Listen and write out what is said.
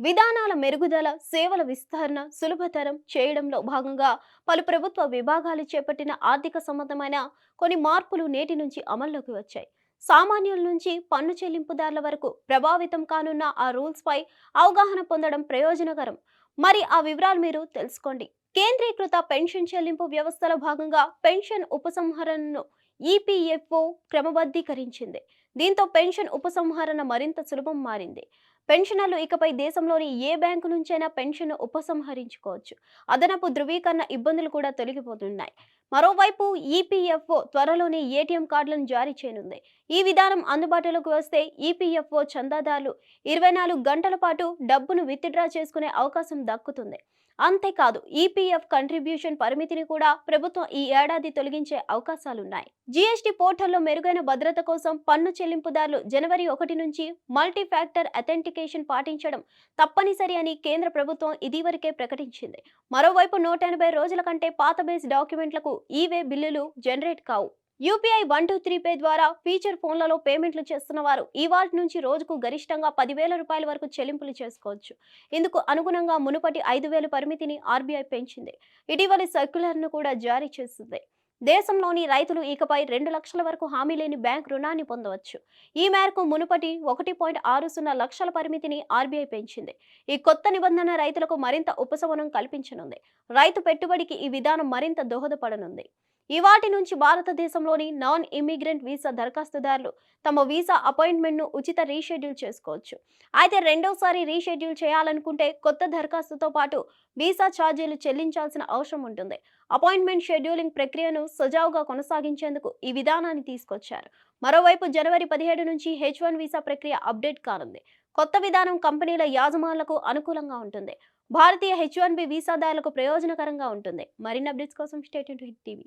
విధానాల మెరుగుదల సేవల విస్తరణ సులభతరం చేయడంలో భాగంగా పలు ప్రభుత్వ విభాగాలు చేపట్టిన ఆర్థిక సంబంధమైన కొన్ని మార్పులు నేటి నుంచి అమల్లోకి వచ్చాయి. సామాన్యుల నుంచి పన్ను చెల్లింపుదారుల వరకు ప్రభావితం కానున్న ఆ రూల్స్ పై అవగాహన పొందడం ప్రయోజనకరం. మరి ఆ వివరాలు మీరు తెలుసుకోండి. కేంద్రీకృత పెన్షన్ చెల్లింపు వ్యవస్థలో భాగంగా పెన్షన్ ఉపసంహరణను ఈపీఎఫ్ఓ క్రమబద్ధీకరించింది. దీంతో పెన్షన్ ఉపసంహరణ మరింత సులభం మారింది. పెన్షనర్లు ఇకపై దేశంలోని ఏ బ్యాంకు నుంచైనా పెన్షన్ ఉపసంహరించుకోవచ్చు. అదనపు ధృవీకరణ ఇబ్బందులు కూడా తొలగిపోతున్నాయి. మరోవైపు ఈపీఎఫ్ఓ త్వరలోనే ఏటీఎం కార్డులను జారీ చేయనుంది. ఈ విధానం అందుబాటులోకి వస్తే ఈపీఎఫ్ఓ చందాదారులు ఇరవై నాలుగు గంటల పాటు డబ్బును విత్డ్రా చేసుకునే అవకాశం దక్కుతుంది. అంతేకాదు ఈపీఎఫ్ కంట్రిబ్యూషన్ పరిమితిని కూడా ప్రభుత్వం ఈ ఏడాది తొలగించే అవకాశాలున్నాయి. జీఎస్టీ పోర్టల్లో మెరుగైన భద్రత కోసం పన్ను చెల్లింపుదారులు జనవరి ఒకటి నుంచి మల్టీ ఫ్యాక్టర్ అథెంటికేషన్ పాటించడం తప్పనిసరి అని కేంద్ర ప్రభుత్వం ఇదివరకే ప్రకటించింది. మరోవైపు నూట ఎనభై రోజుల కంటే పాత బేస్ డాక్యుమెంట్లకు ఈవే బిల్లులు జనరేట్ కావు. UPI one two three pay ద్వారా ఫీచర్ ఫోన్లలో పేమెంట్లు చేస్తున్న వారు ఈ వాటి నుంచి రోజుకు గరిష్టంగా పదివేల రూపాయల వరకు చెల్లింపులు చేసుకోవచ్చు. ఇందుకు అనుగుణంగా మునుపటి ఐదు వేల పరిమితిని ఆర్బీఐ పెంచింది. ఇటీవలి సర్క్యులర్ను కూడా జారీ చేసింది. దేశంలోని రైతులు ఇకపై రెండు లక్షల వరకు హామీ లేని బ్యాంక్ రుణాన్ని పొందవచ్చు. ఈ మేరకు మునుపటి ఒకటి పాయింట్ ఆరు సున్నా లక్షల పరిమితిని ఆర్బీఐ పెంచింది. ఈ కొత్త నిబంధన రైతులకు మరింత ఉపశమనం కల్పించనుంది. రైతు పెట్టుబడికి ఈ విధానం మరింత దోహదపడనుంది. ఈ వాటి నుంచి భారతదేశంలోని నాన్ ఇమిగ్రెంట్ వీసా దరఖాస్తుదారులు తమ వీసా అపాయింట్మెంట్ను ఉచిత రీషెడ్యూల్ చేసుకోవచ్చు. అయితే రెండోసారి రీషెడ్యూల్ చేయాలనుకుంటే కొత్త దరఖాస్తుతో పాటు వీసా ఛార్జీలు చెల్లించాల్సిన అవసరం ఉంటుంది. అపాయింట్మెంట్ షెడ్యూలింగ్ ప్రక్రియను సజావుగా కొనసాగించేందుకు ఈ విధానాన్ని తీసుకొచ్చారు. మరోవైపు జనవరి పదిహేడు నుంచి హెచ్ వన్ వీసా ప్రక్రియ అప్డేట్ కానుంది. కొత్త విధానం కంపెనీల యాజమానులకు అనుకూలంగా ఉంటుంది. భారతీయ హెచ్ వన్ బి వీసాదారులకు ప్రయోజనకరంగా ఉంటుంది. మరిన్ని అప్డేట్స్ కోసం state hit TV